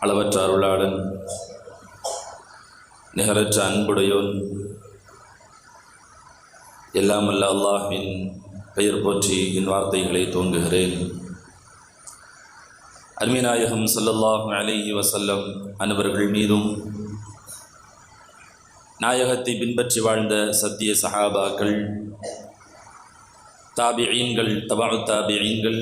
அளவற்ற அருளாளன் நிகரற்ற அன்புடையோன் எல்லாம் அல்ல பெயர் போற்றி என் வார்த்தைகளை துவங்குகிறேன் அருமிநாயகம் ஸல்லல்லாஹு அலிஹி வசல்லம் அன்பர்கள் மீதும் நாயகத்தை பின்பற்றி வாழ்ந்த சத்திய சஹாபாக்கள் தாபியீன்கள் தபா தாபியீன்கள்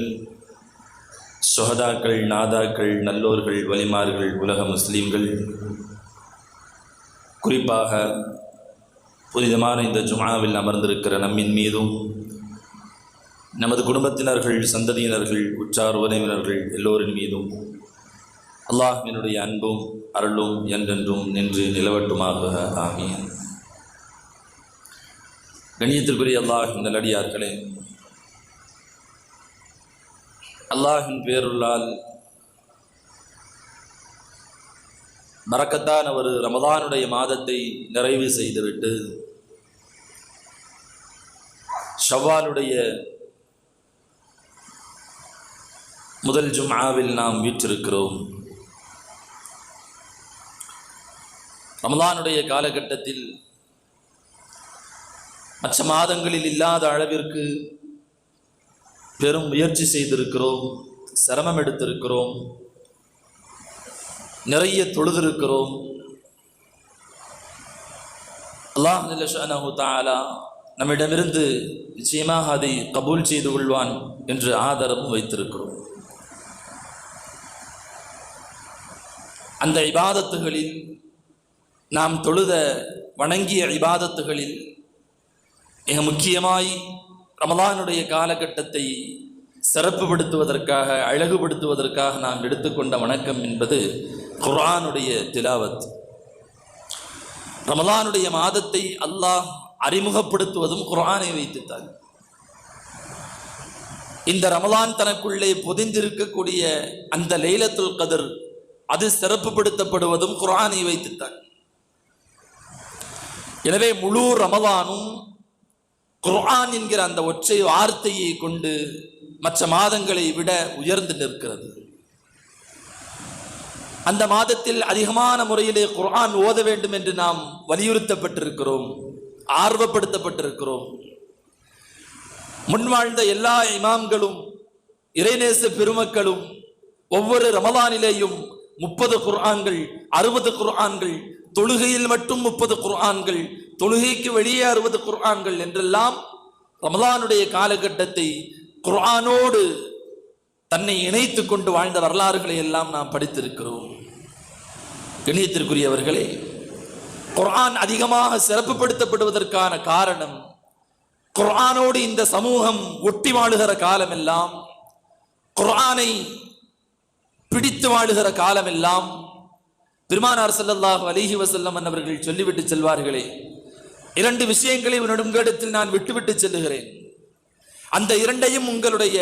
சொஹதாக்கள் நாதாக்கள் நல்லோர்கள் வலிமார்கள் உலக முஸ்லீம்கள். குறிப்பாக புனிதமான இந்த ஜுமாவில் அமர்ந்திருக்கிற நம்மின் மீதும் நமது குடும்பத்தினர்கள் சந்ததியினர்கள் உற்றார் உறவினர்கள் எல்லோரின் மீதும் அல்லாஹினுடைய அன்பும் அருளும் என்றென்றும் நின்று நிலவட்டுமாக. ஆமீன். கண்ணியத்திற்குரிய அல்லாஹ் நல்லடியார்களே அல்லாஹின் பேருள்ளால் மறக்கத்தான ஒரு ரமதானுடைய மாதத்தை நிறைவு செய்துவிட்டு ஷவ்வாலுடைய முதல் ஜும்ஆவில் நாம் வீற்றிருக்கிறோம். ரமதானுடைய காலகட்டத்தில் மற்ற மாதங்களில் இல்லாத அளவிற்கு பெரும் முயற்சி செய்திருக்கிறோம் சிரமம் எடுத்திருக்கிறோம் நிறைய தொழுதிருக்கிறோம். அல்லாஹ் ஜல்லஷானஹு தஆலா நம்மிடமிருந்து நிச்சயமாக அதை கபூல் செய்து கொள்வான் என்று ஆதரவும் வைத்திருக்கிறோம். அந்த இபாதத்துகளில் நாம் தொழுத வணங்கிய இபாதத்துகளில் மிக முக்கியமாய் ரமலானுடைய காலகட்டத்தை சிறப்புப்படுத்துவதற்காக அழகுபடுத்துவதற்காக நாம் எடுத்துக்கொண்ட வணக்கம் என்பது குரானுடைய திலாவத். ரமலானுடைய மாதத்தை அல்லாஹ் அறிமுகப்படுத்துவதும் குரானை வைத்துத்தான். இந்த ரமலான் தனக்குள்ளே பொதிந்திருக்கக்கூடிய அந்த லைலத்துல் கதிர் அது சிறப்புப்படுத்தப்படுவதும் குர்ஆனை வைத்துத்தான். எனவே முழு ரமலானும் குர்ஆன் என்கிற அந்த ஒற்றை வார்த்தையை கொண்டு மற்ற மாதங்களை விட உயர்ந்து நிற்கிறது. அந்த மாதத்தில் அதிகமான முறையிலே குர்ஆன் ஓத வேண்டும் என்று நாம் வலியுறுத்தப்பட்டிருக்கிறோம் ஆர்வப்படுத்தப்பட்டிருக்கிறோம். முன்வாழ்ந்த எல்லா இமாம்களும் இறைநேச பெருமக்களும் ஒவ்வொரு ரமலானிலேயும் முப்பது குர்ஆன்கள் அறுபது குர்ஆன்கள் தொழுகையில் மட்டும் முப்பது குர்ஆன்கள் தொழுகைக்கு வெளியே அறுபது குர்ஆன்கள் என்றெல்லாம் ரமலானுடைய காலகட்டத்தை குர்ஆனோடு தன்னை இணைத்து கொண்டு வாழ்ந்த வரலாறுகளை எல்லாம் நாம் படித்திருக்கிறோம். கணியத்திற்குரியவர்களே குர்ஆன் அதிகமாக சிறப்புப்படுத்தப்படுவதற்கான காரணம் குர்ஆனோடு இந்த சமூகம் ஒட்டி வாழுகிற காலமெல்லாம் குர்ஆனை பிடித்து வாழுகிற காலமெல்லாம் பெருமானார் செல்லல்லாஹ் அலிஹி வசல்லம் அவர்கள் சொல்லிவிட்டு செல்வார்களே இரண்டு விஷயங்களை உங்களிடத்தில் நான் விட்டுவிட்டு செல்லுகிறேன். அந்த இரண்டையும் உங்களுடைய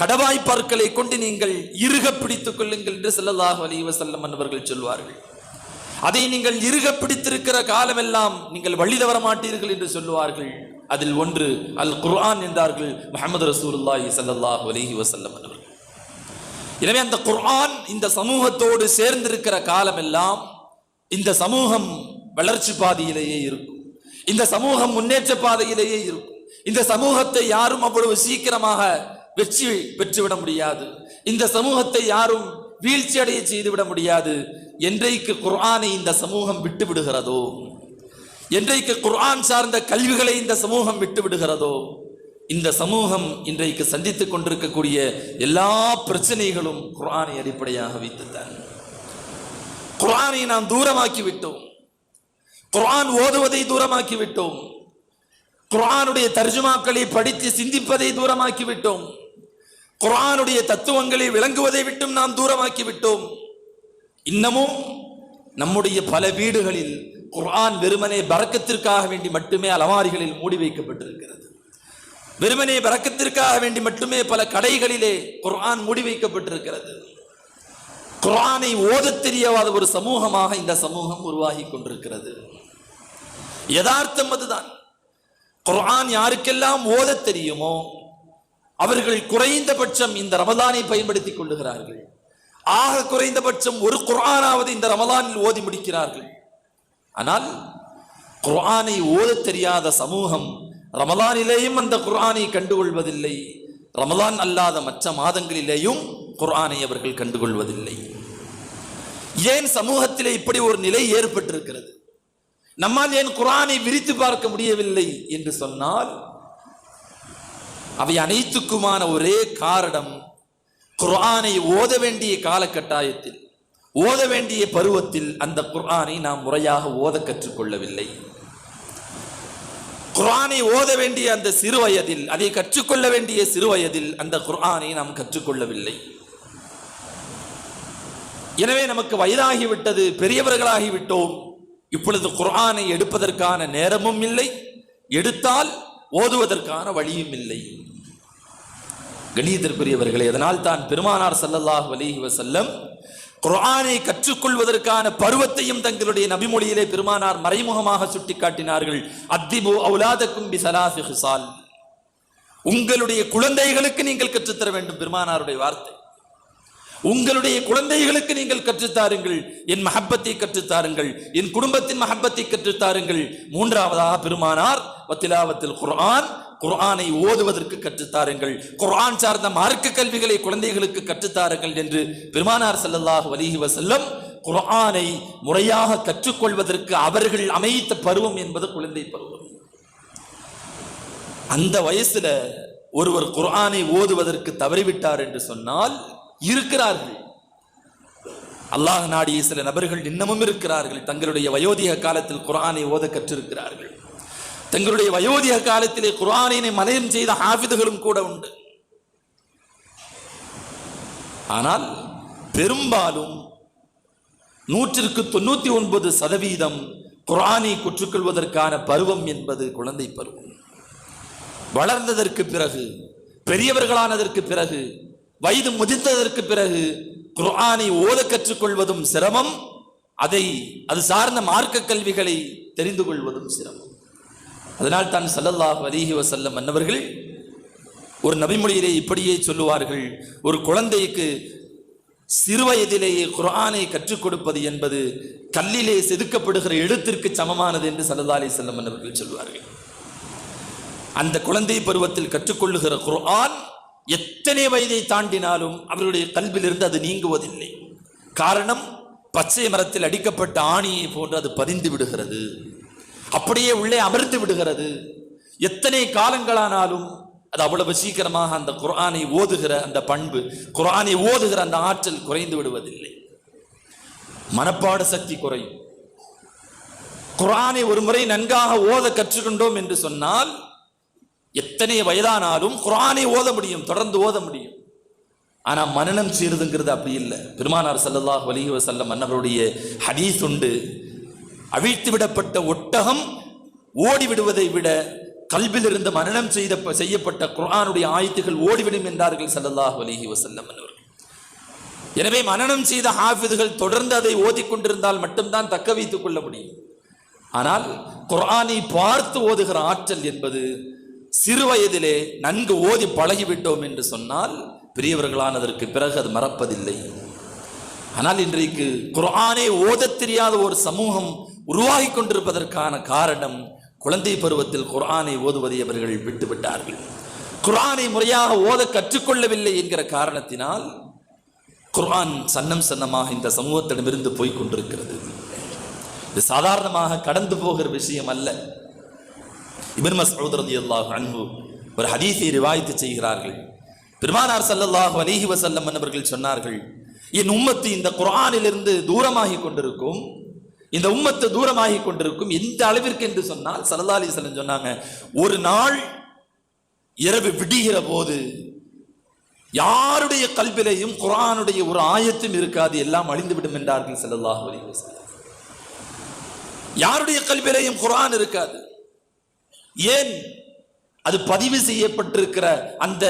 கடவாய்ப்பார்களை கொண்டு நீங்கள் இருக பிடித்துக் கொள்ளுங்கள் என்று ஸல்லல்லாஹு அலைஹி வசல்லம் அவர்கள் சொல்வார்கள். அதை நீங்கள் இருக பிடித்திருக்கிற காலமெல்லாம் நீங்கள் வழி தவற மாட்டீர்கள் என்று சொல்லுவார்கள். அதில் ஒன்று அல் குர்ஆன் என்றார்கள் முகமது ரசூலுல்லாஹி சல்லாஹ் அலிஹி வசல்லம் அவர்கள் எனவே அந்த குர்ஆன் இந்த சமூகத்தோடு சேர்ந்திருக்கிற காலமெல்லாம் இந்த சமூகம் வளர்ச்சி பாதையிலேயே இருக்கும். இந்த சமூகம் முன்னேற்ற பாதையிலேயே இருக்கும். இந்த சமூகத்தை யாரும் அவ்வளவு சீக்கிரமாக வெற்றி பெற்றுவிட முடியாது. இந்த சமூகத்தை யாரும் வீழ்ச்சி அடைய செய்துவிட முடியாது. என்றைக்கு குர்ஆனை இந்த சமூகம் விட்டு விடுகிறதோ? என்றைக்கு குர்ஆன் சார்ந்த கல்விகளை இந்த சமூகம் விட்டு விடுகிறதோ? இந்த சமூகம் இன்றைக்கு சந்தித்துக் கொண்டிருக்கக்கூடிய எல்லா பிரச்சனைகளும் குர்ஆனை அடிப்படையாக வைத்துத்தான். குர்ஆனை நாம் தூரமாக்கி விட்டோம் குர்ஆன் ஓதுவதை தூரமாக்கி விட்டோம் குர்ஆனுடைய தர்ஜுமாக்களை படித்து சிந்திப்பதை தூரமாக்கி விட்டோம் குர்ஆனுடைய தத்துவங்களை விளங்குவதை விட்டும் நாம் தூரமாக்கி விட்டோம் இன்னமும் நம்முடைய பல வீடுகளில் குர்ஆன் வெறுமனே பறக்கத்திற்காக வேண்டி மட்டுமே அலமாரிகளில் மூடி வைக்கப்பட்டிருக்கிறது. வெறுமனே பறக்கத்திற்காக வேண்டி மட்டுமே பல கடைகளிலே குர்ஆன் மூடி வைக்கப்பட்டிருக்கிறது குரானை ஓதத் தெரியாத ஒரு சமூகமாக இந்த சமூகம் உருவாகி கொண்டிருக்கிறது. யதார்த்தம் அதுதான். குரான் யாருக்கெல்லாம் ஓதத் தெரியுமோ அவர்கள் குறைந்தபட்சம் இந்த ரமதானை பயன்படுத்திக் கொள்ளுகிறார்கள். ஆக குறைந்தபட்சம் ஒரு குரானாவது இந்த ரமதானில் ஓதி முடிக்கிறார்கள். ஆனால் குரானை ஓதத் தெரியாத சமூகம் ரமலானிலேயும் அந்த குர்ஆனை கண்டுகொள்வதில்லை. ரமலான் அல்லாத மற்ற மாதங்களிலேயும் குர்ஆனை அவர்கள் கண்டுகொள்வதில்லை. ஏன் சமூகத்திலே இப்படி ஒரு நிலை ஏற்பட்டிருக்கிறது? நம்மால் ஏன் குரானை விரித்து பார்க்க முடியவில்லை என்று சொன்னால் அவை அனைத்துக்குமான ஒரே காரணம் குர்ஆனை ஓத வேண்டிய காலகட்டாயத்தில் ஓத வேண்டிய பருவத்தில் அந்த குர்ஆனை நாம் முறையாக ஓத கற்றுக்கொள்ளவில்லை. குர்ஆனை ஓத வேண்டிய அந்த சிறு வயதில் அதை கற்றுக்கொள்ள வேண்டிய சிறு வயதில் அந்த குர்ஆனை நாம் கற்றுக்கொள்ளவில்லை. எனவே நமக்கு வயதாகிவிட்டது பெரியவர்களாகிவிட்டோம். இப்பொழுது குர்ஆனை எடுப்பதற்கான நேரமும் இல்லை எடுத்தால் ஓதுவதற்கான வழியும் இல்லை. கணியத்திற்குரியவர்களே அதனால் தான் பெருமானார் சல்லல்லாஹ் அலைஹி வசல்லம் குர்ஆனை கற்றுக்கொள்வதற்கான பருவத்தையும் தங்களுடைய நபிமொழியிலே பெருமானார் மறைமுகமாக சுட்டிக்காட்டினார்கள். அத்திபு அவுலாதக்கும் பி சலாசி ஹிசால் உங்களுடைய குழந்தைகளுக்கு நீங்கள் கற்றுத்தர வேண்டும் பெருமானாருடைய வார்த்தை. உங்களுடைய குழந்தைகளுக்கு நீங்கள் கற்றுத்தாருங்கள். என் மஹப்பத்தை கற்றுத்தாருங்கள். என் குடும்பத்தின் மஹப்பத்தை கற்றுத்தாருங்கள். மூன்றாவதாக பெருமானார் வத்திலாவத்தில் குர்ஆன் குர்ஆனை ஓதுவதற்கு கற்றுத்தாருங்கள். குர்ஆன் சார்ந்த மார்க்க கல்விகளை குழந்தைகளுக்கு கற்றுத்தாருங்கள் என்று பெருமானார் செல்லல்லாஹ் அலைஹி வசல்லம் குர்ஆனை முறையாக கற்றுக்கொள்வதற்கு அவர்கள் அமைத்த பருவம் என்பது குழந்தை பருவம். அந்த வயசுல ஒருவர் குர்ஆனை ஓதுவதற்கு தவறிவிட்டார் என்று சொன்னால் இருக்கிறார்கள். அல்லாஹ் நாடிய சில நபர்கள் இன்னமும் இருக்கிறார்கள். தங்களுடைய வயோதிக காலத்தில் குரானை ஓத கற்றிருக்கிறார்கள். தங்களுடைய வயோதிக காலத்திலே குரானினை மனயம் செய்த ஹாஃபிதுகளும் கூட உண்டு. ஆனால் பெரும்பாலும் நூற்றிற்கு தொண்ணூத்தி ஒன்பது சதவீதம் குரானை கற்றுக்கொள்வதற்கான பருவம் என்பது குழந்தை பருவம். வளர்ந்ததற்கு பிறகு பெரியவர்களானதற்கு பிறகு வயது முதிர்ந்ததற்கு பிறகு குர்ஆனை ஓத கற்றுக்கொள்வதும் சிரமம் அதை அது சார்ந்த மார்க்க கல்விகளை தெரிந்து கொள்வதும் சிரமம். அதனால் தான் சல்லல்லாஹ் அலிஹி வசல்லம் மன்னவர்கள் ஒரு நபிமொழியிலே இப்படியே சொல்லுவார்கள் ஒரு குழந்தைக்கு சிறுவயதிலேயே குர்ஆனை கற்றுக் கொடுப்பது என்பது கல்லிலே செதுக்கப்படுகிற எழுத்திற்கு சமமானது என்று சல்லா அலி செல்லம் அன்னவர்கள் சொல்வார்கள். அந்த குழந்தை பருவத்தில் கற்றுக்கொள்ளுகிற குர்ஆன் எத்தனை வயதை தாண்டினாலும் அவருடைய கல்விலிருந்து அது நீங்குவதில்லை. காரணம் பச்சை மரத்தில் அடிக்கப்பட்ட ஆணியை போன்று அது பதிந்து விடுகிறது. அப்படியே உள்ளே அமர்ந்து விடுகிறது. எத்தனை காலங்களானாலும் அது அவ்வளவு சீக்கிரமாக அந்த குரானை ஓதுகிற அந்த பண்பு குரானை ஓதுகிற அந்த ஆற்றல் குறைந்து விடுவதில்லை. மனப்பாட சக்தி குறையும். குரானை ஒரு முறை நன்காக ஓத கற்றுக்கொண்டோம் என்று சொன்னால் எத்தனை வயதானாலும் குரானை ஓத முடியும் தொடர்ந்து ஓத முடியும். ஆனால் மனநம் செய்யறதுங்கிறது அப்படி இல்லை. பெருமானார் செல்லதாக அலைஹி வஸல்லம் அன்னவருடைய ஹதீஸ் உண்டு. அவிழ்த்து விடப்பட்ட ஒட்டகம் ஓடிவிடுவதை விட கல்வியில் இருந்து செய்த செய்யப்பட்ட குரானுடைய ஆயத்துகள் ஓடிவிடும் என்றார்கள் சல்லல்லாஹ் அலிஹி வசல்லம் அன்னவர்கள் எனவே மனனம் செய்த ஹாஃபிதுகள் தொடர்ந்து அதை ஓதிக்கொண்டிருந்தால் மட்டும்தான் தக்க வைத்துக் கொள்ள முடியும். ஆனால் குர்ஆனை பார்த்து ஓதுகிற ஆற்றல் என்பது சிறு வயதிலே நன்கு ஓதி பழகிவிட்டோம் என்று சொன்னால் பெரியவர்களானதற்கு பிறகு அது மறப்பதில்லை. ஆனால் இன்றைக்கு குரானே ஓதத் தெரியாத ஒரு சமூகம் உருவாகி கொண்டிருப்பதற்கான காரணம் குழந்தை பருவத்தில் குரானை ஓதுவதை அவர்கள் விட்டுவிட்டார்கள். குரானை முறையாக ஓத கற்றுக்கொள்ளவில்லை என்கிற காரணத்தினால் குர்ஆன் சன்னம் சன்னமாக இந்த சமூகத்திடமிருந்து போய் கொண்டிருக்கிறது. இது சாதாரணமாக கடந்து போகிற விஷயம் அல்ல. இப்னு மஸ்ஊத் அல்லாஹ் அன்பு ஒரு ஹதீஸை ரிவாய்த்து செய்கிறார்கள். பெருமானார் ஸல்லல்லாஹு அலிஹி வசல்லம் அவர்கள் சொன்னார்கள் என் உம்மத்து இந்த குரானிலிருந்து தூரமாகி கொண்டிருக்கும். இந்த உம்மத்து தூரமாகி கொண்டிருக்கும் எந்த அளவிற்கு என்று சொன்னால் ஸல்லல்லாஹு அலைஹி சொன்னாங்க ஒரு நாள் இரவு விடுகிற போது யாருடைய கல்விலையும் குரானுடைய ஒரு ஆயத்தும் இருக்காது எல்லாம் அழிந்துவிடும் என்றார்கள் ஸல்லல்லாஹு யாருடைய கல்விலையும் குரான் இருக்காது. ஏன்? அது பதிவு செய்யப்பட்டிருக்கிற அந்த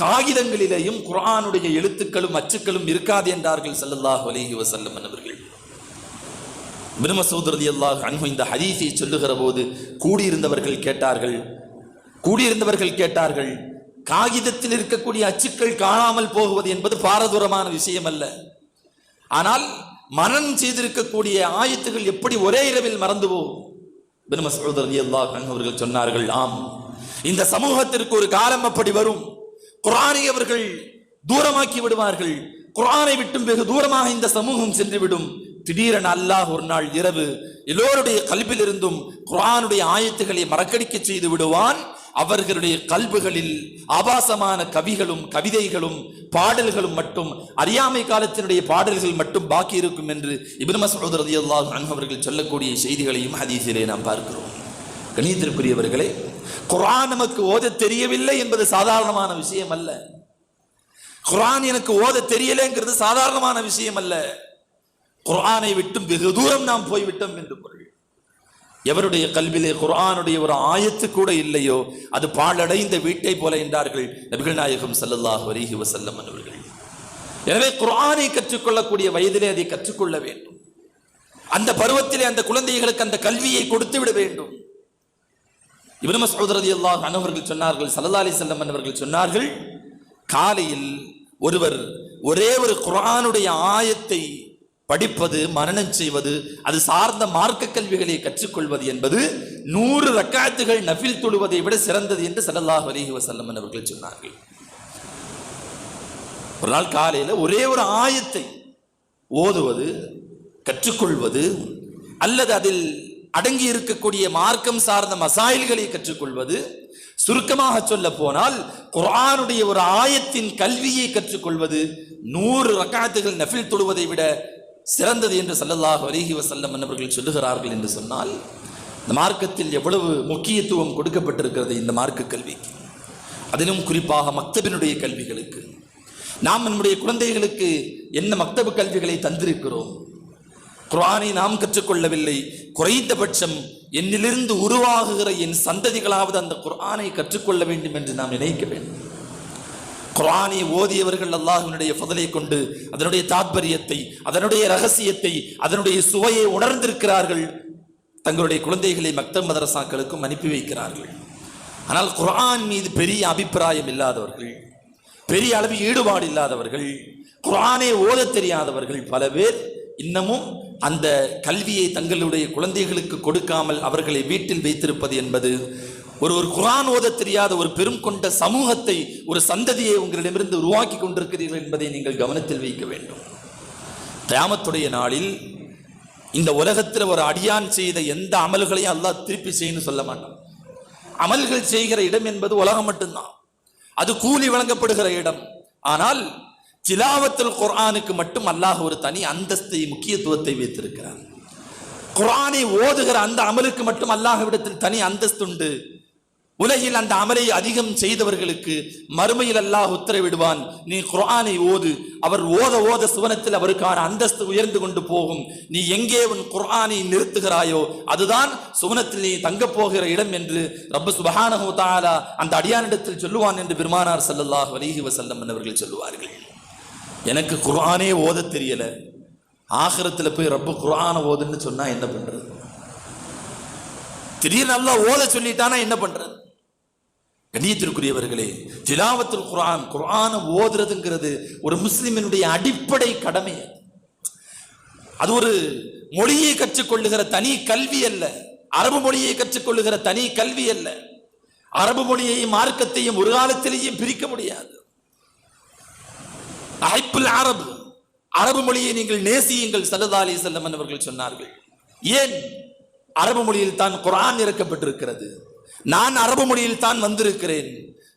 காகிதங்களிலேயும் குரானுடைய எழுத்துக்களும் அச்சுக்களும் இருக்காது என்றார்கள் ஸல்லல்லாஹு அலைஹி வசல்லம் அவர்கள். இப்னு அல்லாஹ் அன்பு இந்த ஹதீஸை சொல்லுகிற போது கூடியிருந்தவர்கள் கேட்டார்கள். கூடியிருந்தவர்கள் கேட்டார்கள். காகிதத்தில் இருக்கக்கூடிய அச்சுக்கள் காணாமல் போகுவது என்பது பாரதூரமான விஷயம் அல்ல. ஆனால் மரணம் செய்திருக்கக்கூடிய ஆயத்துகள் எப்படி ஒரே இரவில் மறந்து போகும் இப்னு அல்லாஹ் அவர்கள் சொன்னார்கள் ஆம் இந்த சமூகத்திற்கு ஒரு காலம் அப்படி வரும். குரானை அவர்கள் தூரமாக்கி விடுவார்கள். குரானை விட்டும் வெகு தூரமாக இந்த சமூகம் சென்றுவிடும். திடீரென அல்லாஹ் ஒரு நாள் இரவு எல்லோருடைய கல்வியில் இருந்தும் குர்ஆனுடைய ஆயத்துகளை மறக்கடிக்க செய்து விடுவான். அவர்களுடைய கல்புகளில் ஆபாசமான கவிகளும் கவிதைகளும் பாடல்களும் மட்டும் அறியாமை காலத்தினுடைய பாடல்கள் மட்டும் பாக்கி இருக்கும் என்று இப்னு மஸ்ஊத் ரலியல்லாஹு அவர்கள் சொல்லக்கூடிய செய்திகளையும் ஹதீசிலே நாம் பார்க்கிறோம். கணியத்திற்குரியவர்களே குரான் நமக்கு ஓத தெரியவில்லை என்பது சாதாரணமான விஷயம் அல்ல குரான் எனக்கு ஓத தெரியலைங்கிறது சாதாரணமான விஷயம் அல்ல குர்ஆனை விட்டும் வெகு தூரம் நாம் போய்விட்டோம் என்று பொருள். எவருடைய கல்விலே குர்ஆனுடைய ஒரு ஆயத்து கூட இல்லையோ அது பாழடைந்த வீட்டை போல என்றார்கள் நபிகள் நாயகம் ஸல்லல்லாஹு வரிஹி வசல்லம் அவர்கள். எனவே குர்ஆனை கற்றுக்கொள்ளக்கூடிய வயதிலே அதை கற்றுக்கொள்ள வேண்டும். அந்த பருவத்திலே அந்த குழந்தைகளுக்கு அந்த கல்வியை கொடுத்து விட வேண்டும். இப்னு சகோதரதி ரலியல்லாஹு அனவர்கள் சொன்னார்கள் சல்லா அலி செல்லம் அவர்கள் சொன்னார்கள் காலையில் ஒருவர் ஒரே ஒரு குரானுடைய ஆயத்தை படிப்பது மரணம் செய்வது அது சார்ந்த மார்க்க கல்விகளை கற்றுக்கொள்வது என்பது நூறு ரக்காத்துகள் நஃபில் தொழுவதை விட சிறந்தது என்று ஸல்லல்லாஹு அலிஹி வஸல்லம் அவர்கள் சொன்னார்கள். ஒரு நாள் காலையில் ஒரே ஒரு ஆயத்தை ஓதுவது கற்றுக்கொள்வது அல்லது அதில் அடங்கி இருக்கக்கூடிய மார்க்கம் சார்ந்த மசாயில்களை கற்றுக்கொள்வது சுருக்கமாக சொல்ல போனால் குரானுடைய ஒரு ஆயத்தின் கல்வியை கற்றுக்கொள்வது நூறு ரக்காத்துகள் நஃபில் தொழுவதை விட சிறந்தது என்று சல்லல்லாஹ் அலைஹி வசல்லம் அவர்கள் சொல்லுகிறார்கள் என்று சொன்னால் இந்த மார்க்கத்தில் எவ்வளவு முக்கியத்துவம் கொடுக்கப்பட்டிருக்கிறது இந்த மார்க்க கல்விக்கு அதிலும் குறிப்பாக மக்தபினுடைய கல்விகளுக்கு. நாம் நம்முடைய குழந்தைகளுக்கு என்ன மக்தபு கல்விகளை தந்திருக்கிறோம்? குரானை நாம் கற்றுக்கொள்ளவில்லை. குறைந்தபட்சம் என்னிலிருந்து உருவாகுகிற என் சந்ததிகளாவது அந்த குரானை கற்றுக்கொள்ள வேண்டும் என்று நாம் நினைக்க வேண்டும். குரானை ஓதியவர்கள் அல்லாஹினுடைய புதலை கொண்டு அதனுடைய தாத்பரியத்தை அதனுடைய ரகசியத்தை அதனுடைய சுவையை உணர்ந்திருக்கிறார்கள். தங்களுடைய குழந்தைகளை மக்த மதரசாக்களுக்கும் அனுப்பி வைக்கிறார்கள். ஆனால் குரான் மீது பெரிய அபிப்பிராயம் இல்லாதவர்கள் பெரிய அளவு ஈடுபாடு இல்லாதவர்கள் குரானை ஓதத் தெரியாதவர்கள் பல பேர் இன்னமும் அந்த கல்வியை தங்களுடைய குழந்தைகளுக்கு கொடுக்காமல் அவர்களை வீட்டில் வைத்திருப்பது என்பது ஒரு ஒரு குரான் ஓதத் தெரியாத ஒரு பெரும் கொண்ட சமூகத்தை ஒரு சந்ததியை உங்களிடமிருந்து உருவாக்கி கொண்டிருக்கிறீர்கள் என்பதை நீங்கள் கவனத்தில் வைக்க வேண்டும். தியாமத்துடைய நாளில் இந்த உலகத்தில் ஒரு அடியான் செய்த எந்த அமல்களையும் அல்லாஹ் திருப்பி செய்யணும்னு சொல்ல மாட்டான். அமல்கள் செய்கிற இடம் என்பது உலகம் மட்டும்தான். அது கூலி வழங்கப்படுகிற இடம். ஆனால் திலாவத்தில் குரானுக்கு மட்டும் அல்லாஹ் ஒரு தனி அந்தஸ்தை முக்கியத்துவத்தை வைத்திருக்கிறார் குரானை ஓதுகிற அந்த அமலுக்கு மட்டும் அல்லாஹ்விடத்தில் தனி அந்தஸ்துண்டு உலகில் அந்த அமலை அதிகம் செய்தவர்களுக்கு மறுமையில் அல்லாஹ் உத்தரவிடுவான். நீ குரானை ஓது. அவர் ஓத ஓத சுவனத்தில் அவருக்கான அந்தஸ்து உயர்ந்து கொண்டு போகும். நீ எங்கே உன் குர்ஆனை நிறுத்துகிறாயோ அதுதான் சுவனத்தில் நீ தங்கப் போகிற இடம் என்று ரப்ப சுபஹானஹு தாலா அந்த அடியானிடத்தில் சொல்லுவான் என்று பெருமானார் செல்லல்லாஹ் வலிஹி வசல்லம் அவர்கள் சொல்லுவார்கள். எனக்கு குர்ஆனே ஓத தெரியல. ஆகிரத்தில் போய் ரப்ப குரானை ஓதுன்னு சொன்னால் என்ன பண்றது? திடீர்னு நல்லா ஓத சொல்லிட்டானா என்ன பண்றது? கண்ணியத்திற்குரியவர்களே திலாவத்துல் குரான் குரானை ஓதுறதுங்கிறது ஒரு முஸ்லிமினுடைய அடிப்படை கடமை. அது. ஒரு மொழியை கற்றுக்கொள்ளுகிற தனி கல்வி அல்ல. அரபு மொழியை கற்றுக்கொள்ளுகிற தனி கல்வி அல்ல. அரபு மொழியையும் மார்க்கத்தையும் ஒரு காலத்திலேயும் பிரிக்க முடியாது. அஹிப்புல் அரபு அரபு மொழியை நீங்கள் நேசியுங்கள் சல்லதா அலி செல்லம் அவர்கள் சொன்னார்கள். ஏன்? அரபு மொழியில் தான் குரான் இறக்கப்பட்டிருக்கிறது. நான் அரபு மொழியில் தான் வந்திருக்கிறேன்.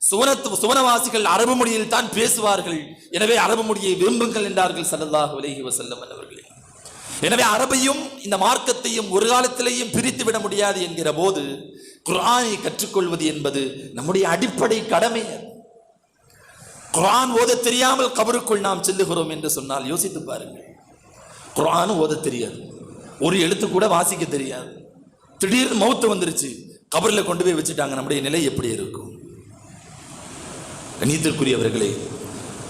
சுவனத்து சுவனவாசிகள் அரபு மொழியில் தான் பேசுவார்கள். எனவே அரபு மொழியை விரும்புங்கள் என்றார்கள் சல்லல்லாஹ் அலைஹி வசல்லம் அவர்களே. எனவே அரபையும் இந்த மார்க்கத்தையும் ஒரு காலத்திலேயும் பிரித்து விட முடியாது என்கிற போது குரானை கற்றுக்கொள்வது என்பது நம்முடைய அடிப்படை கடமை குரான் ஓத தெரியாமல் கபருக்குள் நாம் செல்லுகிறோம் என்று சொன்னால் யோசித்து பாருங்கள். குரான் ஓத தெரியாது. ஒரு எழுத்து கூட வாசிக்க தெரியாது. திடீர்னு மௌத்து வந்துருச்சு. கபரில் கொண்டு போய் வச்சுட்டாங்க நம்முடைய நிலை எப்படி இருக்கும்? கணித்திற்குரியவர்களே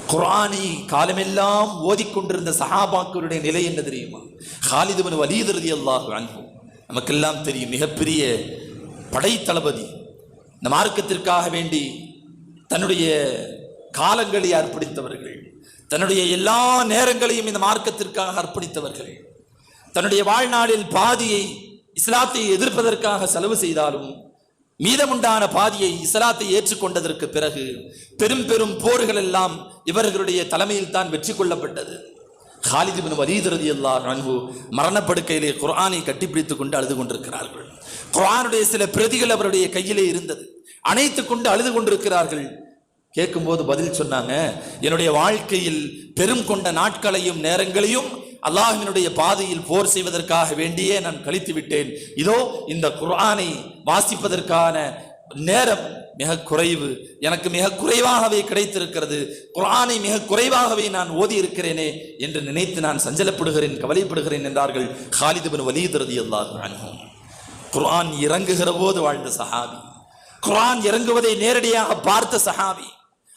குரானி காலமெல்லாம் ஓதிக்கொண்டிருந்த சஹாபாக்களுடைய நிலை என்ன தெரியுமா? ஹாலிதுவன் வலியுறுதி வலீத் ரலியல்லாஹு நமக்கெல்லாம் தெரியும் மிகப்பெரிய படைத்தளபதி. இந்த மார்க்கத்திற்காக வேண்டி தன்னுடைய காலங்களை அர்ப்பணித்தவர்கள். தன்னுடைய எல்லா நேரங்களையும் இந்த மார்க்கத்திற்காக அர்ப்பணித்தவர்கள். தன்னுடைய வாழ்நாளில் பாதியை இஸ்லாத்தை எதிர்ப்பதற்காக செலவு செய்தாலும் மீதமுண்டான பாதியை இஸ்லாத்தை ஏற்றுக்கொண்டதற்கு பிறகு பெரும் பெரும் போர்கள் எல்லாம் இவர்களுடைய தலைமையில் தான் வெற்றி கொள்ளப்பட்டது. ஹாலித் பின் வலீத் ரலியல்லாஹு அன்ஹு மரணப்படுக்கையிலே குரானை கட்டிப்பிடித்துக் கொண்டு அழுது கொண்டிருக்கிறார்கள். குரானுடைய சில பிரதிகள் அவருடைய கையிலே இருந்தது. அனைத்து கொண்டு அழுது கொண்டிருக்கிறார்கள். கேட்கும்போது பதில் சொன்னாங்க என்னுடைய வாழ்க்கையில் பெரும் கொண்ட நாட்களையும் நேரங்களையும் அல்லாஹினுடைய பாதையில் போர் செய்வதற்காக வேண்டியே நான் கழித்து விட்டேன் இதோ இந்த குரானை வாசிப்பதற்கான நேரம் மிக குறைவு. எனக்கு மிக குறைவாகவே கிடைத்திருக்கிறது. குரானை மிக குறைவாகவே நான் ஓதி இருக்கிறேனே என்று நினைத்து நான் சஞ்சலப்படுகிறேன் கவலைப்படுகிறேன் என்றார்கள் ஹாலித் வலியுறுதி வலீத் குரான் குர்ஆன் இறங்குகிற போது வாழ்ந்த சஹாபி. குரான் இறங்குவதை நேரடியாக பார்த்த சஹாபி.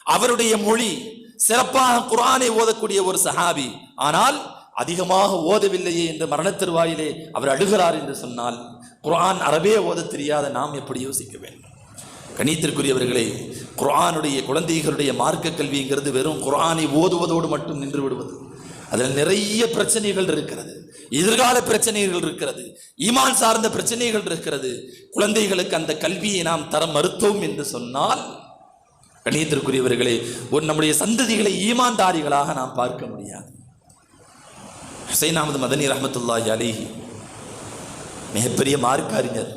அவருடைய மொழி சிறப்பாக குரானை ஓதக்கூடிய ஒரு சஹாபி. ஆனால் அதிகமாக ஓதவில்லையே என்று மரணத்திருவாயிலே அவர் அழுகிறார் என்று சொன்னால் குரான் அறவே ஓதத் தெரியாத நாம் எப்படி யோசிக்க வேண்டும்? கணித்திற்குரியவர்களே குரானுடைய குழந்தைகளுடைய மார்க்க கல்விங்கிறது வெறும் குரானை ஓதுவதோடு மட்டும் நின்று விடுவது. அதில் நிறைய பிரச்சனைகள் இருக்கிறது. எதிர்கால பிரச்சனைகள் இருக்கிறது. ஈமான் சார்ந்த பிரச்சனைகள் இருக்கிறது. குழந்தைகளுக்கு அந்த கல்வியை நாம் தர மறுத்தோம் என்று சொன்னால் கணியத்திற்குரியவர்களே ஒரு நம்முடைய சந்ததிகளை ஈமான்தாரிகளாக நாம் பார்க்க முடியாது. ஹுசைன் அஹமது மதனி ரஹமத்துல்லா அலிஹி மிகப்பெரிய மார்க்க அறிஞர்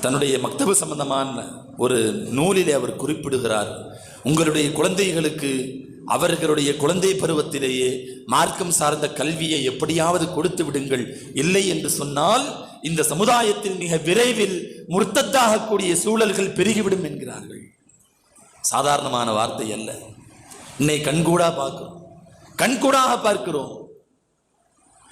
தன்னுடைய மக்தப சம்பந்தமான ஒரு நூலிலே அவர் குறிப்பிடுகிறார் உங்களுடைய குழந்தைகளுக்கு அவர்களுடைய குழந்தை பருவத்திலேயே மார்க்கம் சார்ந்த கல்வியை எப்படியாவது கொடுத்து விடுங்கள். இல்லை என்று சொன்னால் இந்த சமுதாயத்தில் மிக விரைவில் முர்த்தத்தாகக்கூடிய சூழல்கள் பெருகிவிடும் என்கிறார்கள். சாதாரணமான வார்த்தை அல்ல. இன்னை கண்கூடா பார்க்கிறோம். கண்கூடாக பார்க்கிறோம்.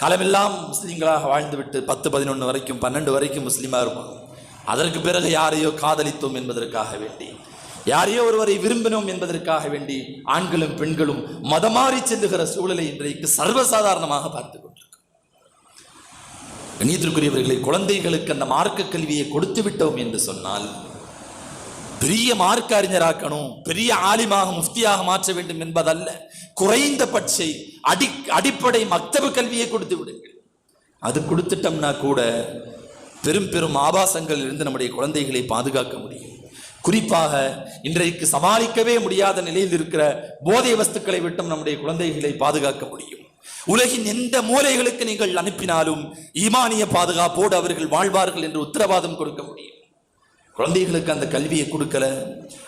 காலமெல்லாம் முஸ்லீம்களாக வாழ்ந்துவிட்டு பத்து பதினொன்று வரைக்கும் பன்னெண்டு வரைக்கும் முஸ்லீமாக இருப்பாங்க அதற்கு பிறகு யாரையோ காதலித்தோம் என்பதற்காக வேண்டி யாரையோ ஒருவரை விரும்பினோம் என்பதற்காக வேண்டி ஆண்களும் பெண்களும் மதமாறி செல்லுகிற சூழலை இன்றைக்கு சர்வசாதாரணமாக பார்த்து கொண்டிருக்கிறோம். நீதிற்குரியவர்களை குழந்தைகளுக்கு அந்த மார்க்க கல்வியை கொடுத்து விட்டோம் என்று சொன்னால் பெரிய மார்க்க அறிஞராக்கணும் பெரிய ஆலிமாக முஃப்தியாக மாற்ற வேண்டும் என்பதல்ல. குறைந்தபட்ச அடி அடிப்படை மக்தபு கல்வியை கொடுத்து விடுங்கள். அது கொடுத்துட்டோம்னா கூட பெரும் பெரும் ஆபாசங்கள் இருந்து நம்முடைய குழந்தைகளை பாதுகாக்க முடியும். குறிப்பாக இன்றைக்கு சமாளிக்கவே முடியாத நிலையில் இருக்கிற போதை வஸ்துக்களை விட்டும் நம்முடைய குழந்தைகளை பாதுகாக்க முடியும். உலகின் எந்த மூலைகளுக்கு நீங்கள் அனுப்பினாலும் ஈமானிய பாதுகாப்போடு அவர்கள் வாழ்வார்கள் என்று உத்தரவாதம் கொடுக்க முடியும். குழந்தைகளுக்கு அந்த கல்வியை கொடுக்கல.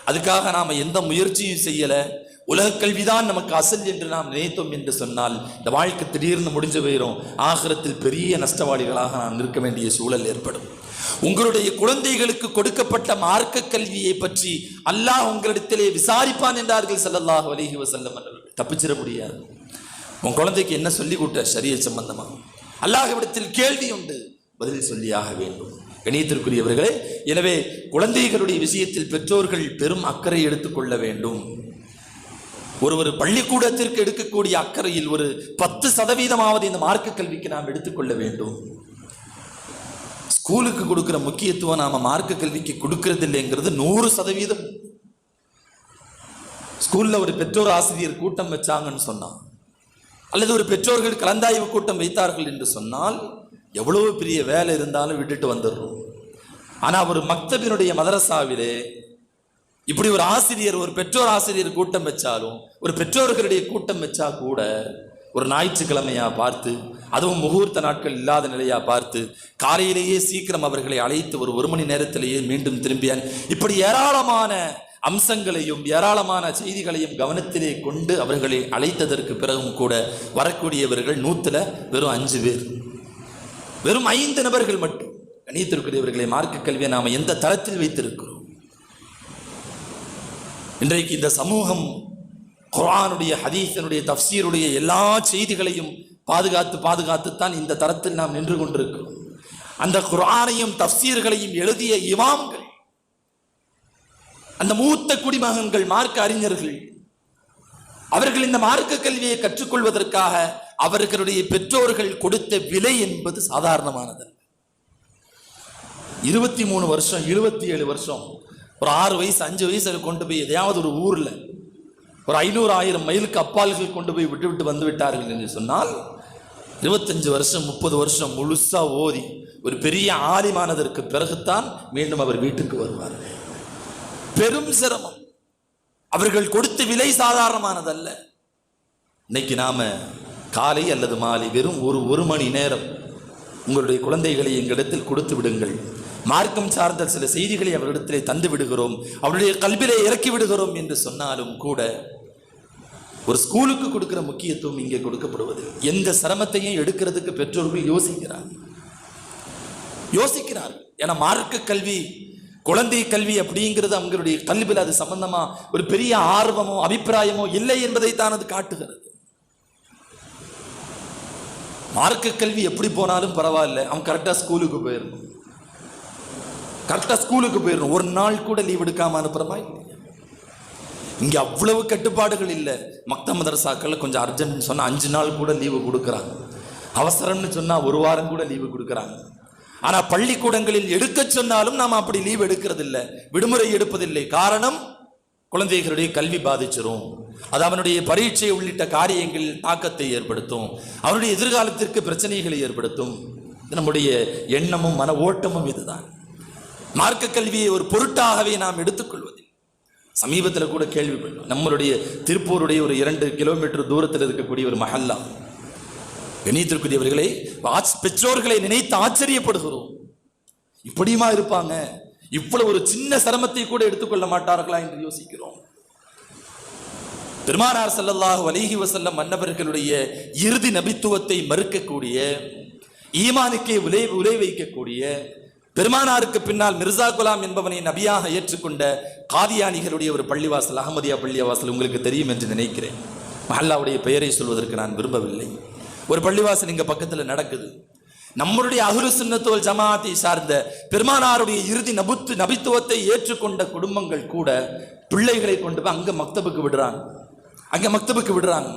அதுக்காக நாம் எந்த முயற்சியும் செய்யலை. உலக கல்விதான் நமக்கு அசல் என்று நாம் நினைத்தோம் என்று சொன்னால் இந்த வாழ்க்கை திடீர்னு முடிஞ்சு போயிடும் ஆகிரத்தில் பெரிய நஷ்டவாளிகளாக நாம் நிற்க வேண்டிய சூழல் ஏற்படும். உங்களுடைய குழந்தைகளுக்கு கொடுக்கப்பட்ட மார்க்க கல்வியை பற்றி அல்லாஹ் உங்களிடத்திலே விசாரிப்பான் என்றார்கள் செல்லல்லாக அலைஹி வசல்லம் அவர்கள். தப்பிச்சிட முடியாது. உன் குழந்தைக்கு என்ன சொல்லி கொடுத்த? சரிய சம்பந்தமா? அல்லாஹ்விடத்தில் கேள்வி உண்டு. பதில் சொல்லியாக வேண்டும். கணியத்திற்குரியவர்களே எனவே குழந்தைகளுடைய விஷயத்தில் பெற்றோர்கள் பெரும் அக்கறை எடுத்துக்கொள்ள வேண்டும். ஒரு ஒரு பள்ளிக்கூடத்திற்கு எடுக்கக்கூடிய அக்கறையில் ஒரு பத்து சதவீதமாவது இந்த மார்க்க கல்விக்கு நாம் எடுத்துக்கொள்ள வேண்டும். ஸ்கூலுக்கு கொடுக்கிற முக்கியத்துவம் நாம மார்க்க கல்விக்கு கொடுக்கறது இல்லைங்கிறது நூறு சதவீதம். ஸ்கூல்ல ஒரு பெற்றோர் ஆசிரியர் கூட்டம் வச்சாங்கன்னு சொன்னான். அல்லது ஒரு பெற்றோர்கள் கலந்தாய்வு கூட்டம் வைத்தார்கள் என்று சொன்னால் எவ்வளவு பெரிய வேலை இருந்தாலும் விட்டுட்டு வந்துடுறோம். ஆனால் ஒரு மக்தபினுடைய மதரசாவிலே இப்படி ஒரு ஆசிரியர் ஒரு பெற்றோர் ஆசிரியர் கூட்டம் வச்சாலும் ஒரு பெற்றோர்களுடைய கூட்டம் வச்சா கூட ஒரு ஞாயிற்றுக்கிழமையாக பார்த்து அதுவும் முகூர்த்த நாட்கள் இல்லாத நிலையாக பார்த்து காலையிலேயே சீக்கிரம் அவர்களை அழைத்து ஒரு ஒரு மணி நேரத்திலேயே மீண்டும் திரும்பியான். இப்படி ஏராளமான அம்சங்களையும் ஏராளமான செய்திகளையும் கவனத்திலே கொண்டு அவர்களை அழைத்ததற்கு பிறகும் கூட வரக்கூடியவர்கள் நூற்றில் வெறும் அஞ்சு பேர். வெறும் ஐந்து நபர்கள் மட்டும் கணித்திருக்கிறவர்களை மார்க்க கல்வியை நாம் எந்த தளத்தில் வைத்திருக்கிறோம்? இன்றைக்கு இந்த சமூகம் குரானுடைய ஹதீசனுடைய தஃப்சீருடைய எல்லா செய்திகளையும் பாதுகாத்து பாதுகாத்துத்தான் இந்த தரத்தில் நாம் நின்று கொண்டிருக்கிறோம். அந்த குரானையும் தஃப்சீர்களையும் எழுதிய இமாம்கள் அந்த மூத்த குடிமகன்கள் மார்க்க அறிஞர்கள் அவர்கள் இந்த மார்க்க கல்வியை கற்றுக்கொள்வதற்காக அவர்களுடைய பெற்றோர்கள் கொடுத்த விலை என்பது சாதாரணமானது. இருபத்தி மூணு வருஷம் இருபத்தி ஏழு வருஷம் ஒரு ஆறு வயசு அஞ்சு வயசுல கொண்டு போய் எதையாவது ஒரு ஊரில் ஒரு ஐநூறு ஆயிரம் மைலுக்கு அப்பால்கள் கொண்டு போய் விட்டு விட்டு வந்து விட்டார்கள் என்று சொன்னால் இருபத்தஞ்சு வருஷம் முப்பது வருஷம் முழுசா ஓதி ஒரு பெரிய ஆலிமானதற்கு பிறகுத்தான் மீண்டும் அவர் வீட்டுக்கு வருவார். பெரும் சிரமம். அவர்கள் கொடுத்த விலை சாதாரணமானதல்ல. இன்னைக்கு நாம காலை அல்லது மாலை வெறும் ஒரு ஒரு மணி நேரம் உங்களுடைய குழந்தைகளை எங்களிடத்தில் கொடுத்து விடுங்கள். மார்க்கம் சார்ந்த சில செய்திகளை அவரிடத்திலே தந்து விடுகிறோம். அவருடைய கல்விலே இறக்கி விடுகிறோம் என்று சொன்னாலும் கூட ஒரு ஸ்கூலுக்கு கொடுக்கிற முக்கியத்துவம் இங்கே கொடுக்கப்படுவது எந்த சிரமத்தையும் எடுக்கிறதுக்கு பெற்றோர்கள் யோசிக்கிறார். யோசிக்கிறார். ஏன்னா மார்க்க கல்வி குழந்தை கல்வி அப்படிங்கிறது அவங்களுடைய கல்வியில் அது சம்பந்தமா ஒரு பெரிய ஆர்வமோ அபிப்பிராயமோ இல்லை என்பதை தான் அது காட்டுகிறது. மார்க்க கல்வி எப்படி போனாலும் பரவாயில்ல. அவன் கரெக்டாக ஸ்கூலுக்கு போயிடணும். கரெக்டாக ஸ்கூலுக்கு போயிடணும். ஒரு நாள் கூட லீவ் எடுக்காமல் அனுப்புகிறமா இல்லையா? இங்கே அவ்வளவு கட்டுப்பாடுகள் இல்லை. மக்த மதரசாக்கள் கொஞ்சம் அர்ஜென்ட்னு சொன்னால் அஞ்சு நாள் கூட லீவு கொடுக்குறாங்க. அவசரம்னு சொன்னால் ஒரு வாரம் கூட லீவு கொடுக்குறாங்க. ஆனால் பள்ளிக்கூடங்களில் எடுக்க சொன்னாலும் நாம் அப்படி லீவ் எடுக்கிறதில்லை. விடுமுறை எடுப்பதில்லை. காரணம் குழந்தைகளுடைய கல்வி பாதிச்சிரும். அது அவனுடைய பரீட்சை உள்ளிட்ட காரியங்கள் தாக்கத்தை ஏற்படுத்தும். அவனுடைய எதிர்காலத்திற்கு பிரச்சனைகளை ஏற்படுத்தும். நம்முடைய எண்ணமும் மன ஓட்டமும் இதுதான். மார்க்க கல்வியை ஒரு பொருட்டாகவே நாம் எடுத்துக்கொள்வதில் சமீபத்தில் கூட கேள்விப்பட்டோம் நம்மளுடைய திருப்பூருடைய ஒரு இரண்டு கிலோமீட்டர் தூரத்தில் இருக்கக்கூடிய ஒரு மஹல்லா. கணித்திற்குரியவர்களை பெற்றோர்களை நினைத்து ஆச்சரியப்படுகிறோம். இப்படியுமா இருப்பாங்க? இவ்வளவு ஒரு சின்ன சிரமத்தை கூட எடுத்துக்கொள்ள மாட்டார்களா என்று யோசிக்கிறோம். பெருமானார் ஸல்லல்லாஹு அலைஹி வஸல்லம் மன்னவர்களுடைய இறுதி நபித்துவத்தை மறுக்கக்கூடிய ஈமானுக்கே உலை உலை வைக்கக்கூடிய பெருமானாருக்கு பின்னால் மிர்சா குலாம் என்பவனை நபியாக ஏற்றுக்கொண்ட காதியானிகளுடைய ஒரு பள்ளிவாசல் அகமதியா பள்ளிவாசல் உங்களுக்கு தெரியும் என்று நினைக்கிறேன். மஹல்லாவுடைய பெயரை சொல்வதற்கு நான் விரும்பவில்லை. ஒரு பள்ளிவாசல் இங்க பக்கத்தில் நடக்குது. நம்மளுடைய அகுரு சுன்னத்துவல் ஜமாத்தை சார்ந்த பெருமானாருடைய இறுதி நபுத்து நபித்துவத்தை ஏற்றுக்கொண்ட குடும்பங்கள் கூட பிள்ளைகளை கொண்டு போய் அங்கே மக்தபுக்கு விடுறாங்க. அங்கே மக்தபுக்கு விடுறாங்க.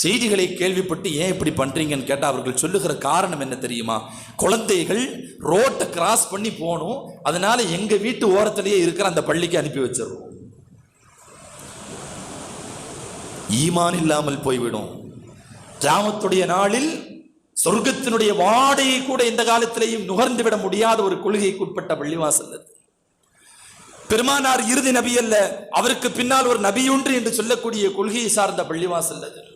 செய்திகளை கேள்விப்பட்டு ஏன் இப்படி பண்ணுறீங்கன்னு கேட்டால் அவர்கள் சொல்லுகிற காரணம் என்ன தெரியுமா? குழந்தைகள் ரோட்டை கிராஸ் பண்ணி போகணும். அதனால எங்கள் வீட்டு ஓரத்திலேயே இருக்கிற அந்த பள்ளிக்கு அனுப்பி வச்சிடுறோம். ஈமான் இல்லாமல் போய்விடும். கிராமத்துடைய நாளில் சொர்க்கத்தினுடைய வாடையை கூட இந்த காலத்திலேயும் நுகர்ந்து விட முடியாத ஒரு கொள்கைக்குட்பட்ட பள்ளிவாசல் அது. பெருமானார் இறுதி நபி அல்ல அவருக்கு பின்னால் ஒரு நபியுன்று என்று சொல்லக்கூடிய கொள்கையை சார்ந்த பள்ளிவாசல் அது.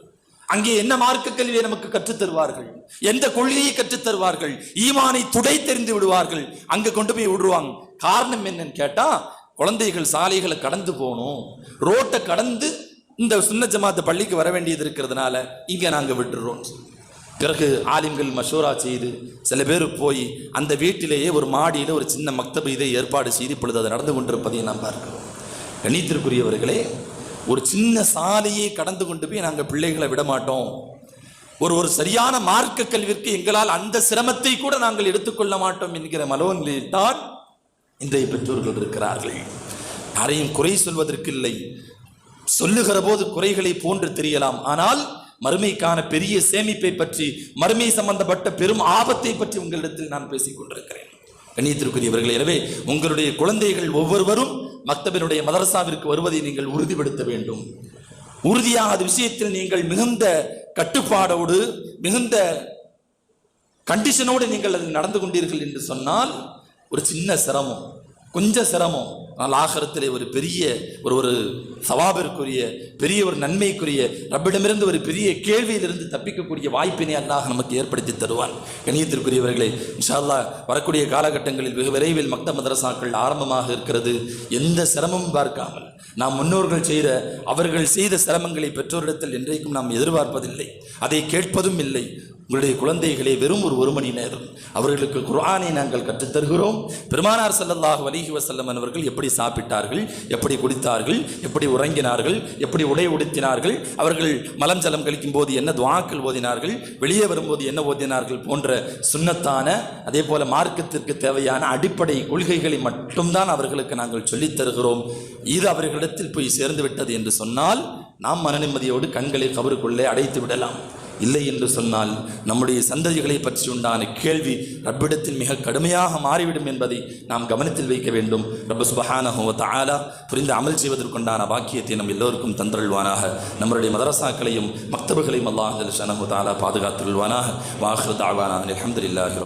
அங்கே என்ன மார்க்க கல்வியை நமக்கு கற்றுத் தருவார்கள்? எந்த கொள்கையை கற்றுத் தருவார்கள்? ஈமானை துடை தெரிந்து விடுவார்கள். அங்க கொண்டு போய் விடுவாங்க. காரணம் என்னன்னு கேட்டா குழந்தைகள் சாலைகளை கடந்து போகணும். ரோட்டை கடந்து இந்த சுண்ண ஜமாத்த பள்ளிக்கு வர வேண்டியது இருக்கிறதுனால இங்க நாங்க விட்டுறோம். பிறகு ஆலிம்கள் மஷூரா செய்து சில பேர் போய் அந்த வீட்டிலேயே ஒரு மாடியில் ஒரு சின்ன மக்தப இதை ஏற்பாடு செய்து இப்பொழுது அது நடந்து கொண்டிருப்பதை நாம் பார்க்கிறோம். கணித்திற்குரியவர்களே ஒரு சின்ன சாலையை கடந்து கொண்டு போய் நாங்கள் பிள்ளைகளை விட மாட்டோம். ஒரு ஒரு சரியான மார்க்க கல்விற்கு எங்களால் அந்த சிரமத்தை கூட நாங்கள் எடுத்துக்கொள்ள மாட்டோம் என்கிற மலோனில் தான் இன்றைய பெற்றோர்கள் இருக்கிறார்கள். யாரையும் குறை சொல்வதற்கு இல்லை சொல்லுகிற போது குறைகளை போன்று தெரியலாம். ஆனால் மறுமைக்கான பெரிய சேமிப்பை பற்றி மறுமை சம்பந்தப்பட்ட பெரும் ஆபத்தை பற்றி உங்களிடத்தில் நான் பேசிக் கொண்டிருக்கிறேன். கண்ணியத்திற்குரியவர்கள் எனவே உங்களுடைய குழந்தைகள் ஒவ்வொருவரும் மக்தபினுடைய மதரசாவிற்கு வருவதை நீங்கள் உறுதிப்படுத்த வேண்டும். உறுதியாக அது விஷயத்தில் நீங்கள் மிகுந்த கட்டுப்பாடோடு மிகுந்த கண்டிஷனோடு நீங்கள் அதில் நடந்து கொண்டீர்கள் என்று சொன்னால் ஒரு சின்ன சிரமம் கொஞ்சம் சிரமம் ஆனால் ஒரு பெரிய ஒரு ஒரு சவாபிற்குரிய பெரிய ஒரு நன்மைக்குரிய ரப்பிடமிருந்து ஒரு பெரிய கேள்வியிலிருந்து தப்பிக்கக்கூடிய வாய்ப்பினை அல்லாஹ் நமக்கு ஏற்படுத்தி தருவான். கணியத்திற்குரியவர்களே இன்ஷால்லா அல்லாஹ் வரக்கூடிய காலகட்டங்களில் வெகு விரைவில் மக்த மதரசாக்கள் ஆரம்பமாக இருக்கிறது. எந்த சிரமமும் பார்க்காமல் நாம் முன்னோர்கள் செய்த அவர்கள் செய்த சிரமங்களை பெற்றோரிடத்தில் என்றைக்கும் நாம் எதிர்பார்ப்பதில்லை. அதை கேட்பதும் இல்லை. உங்களுடைய குழந்தைகளே வெறும் ஒரு ஒரு மணி நேரம். அவர்களுக்கு குர்ஆனை நாங்கள் கற்றுத் தருகிறோம். பெருமானார் ஸல்லல்லாஹு அலைஹி வஸல்லம் அவர்கள் எப்படி சாப்பிட்டார்கள் எப்படி குடித்தார்கள் எப்படி உறங்கினார்கள் எப்படி உடை உடுத்தினார்கள் அவர்கள் மலம் ஜலம் கழிக்கும் போது என்ன துவாக்கள் ஓதினார்கள் வெளியே வரும்போது என்ன ஓதினார்கள் போன்ற சுண்ணத்தான அதே போல மார்க்கத்திற்கு தேவையான அடிப்படை கொள்கைகளை மட்டும்தான் அவர்களுக்கு நாங்கள் சொல்லித் தருகிறோம். இது அவர்களிடத்தில் போய் சேர்ந்து விட்டது என்று சொன்னால் நாம் மன நிம்மதியோடு கண்களை கவருக்குள்ளே அடைத்து விடலாம். இல்லை என்று சொன்னால் நம்முடைய சந்ததிகளை பற்றி உண்டான கேள்வி ரப்பிடத்தில் மிக கடுமையாக மாறிவிடும் என்பதை நாம் கவனத்தில் வைக்க வேண்டும். ரப்ப சுபஹானஹு வ புரிந்து அமல் செய்வதற்குண்டான பாக்கியத்தை நம் எல்லோருக்கும் தந்தருள்வானாக. நம்மளுடைய மதரசாக்களையும் மக்தபுகளையும் அல்லாஹ் ஜல்ல தாலா பாதுகாத்துள்வானாக. வாஹிரு தாவானா அல்ஹம்துலில்லாஹி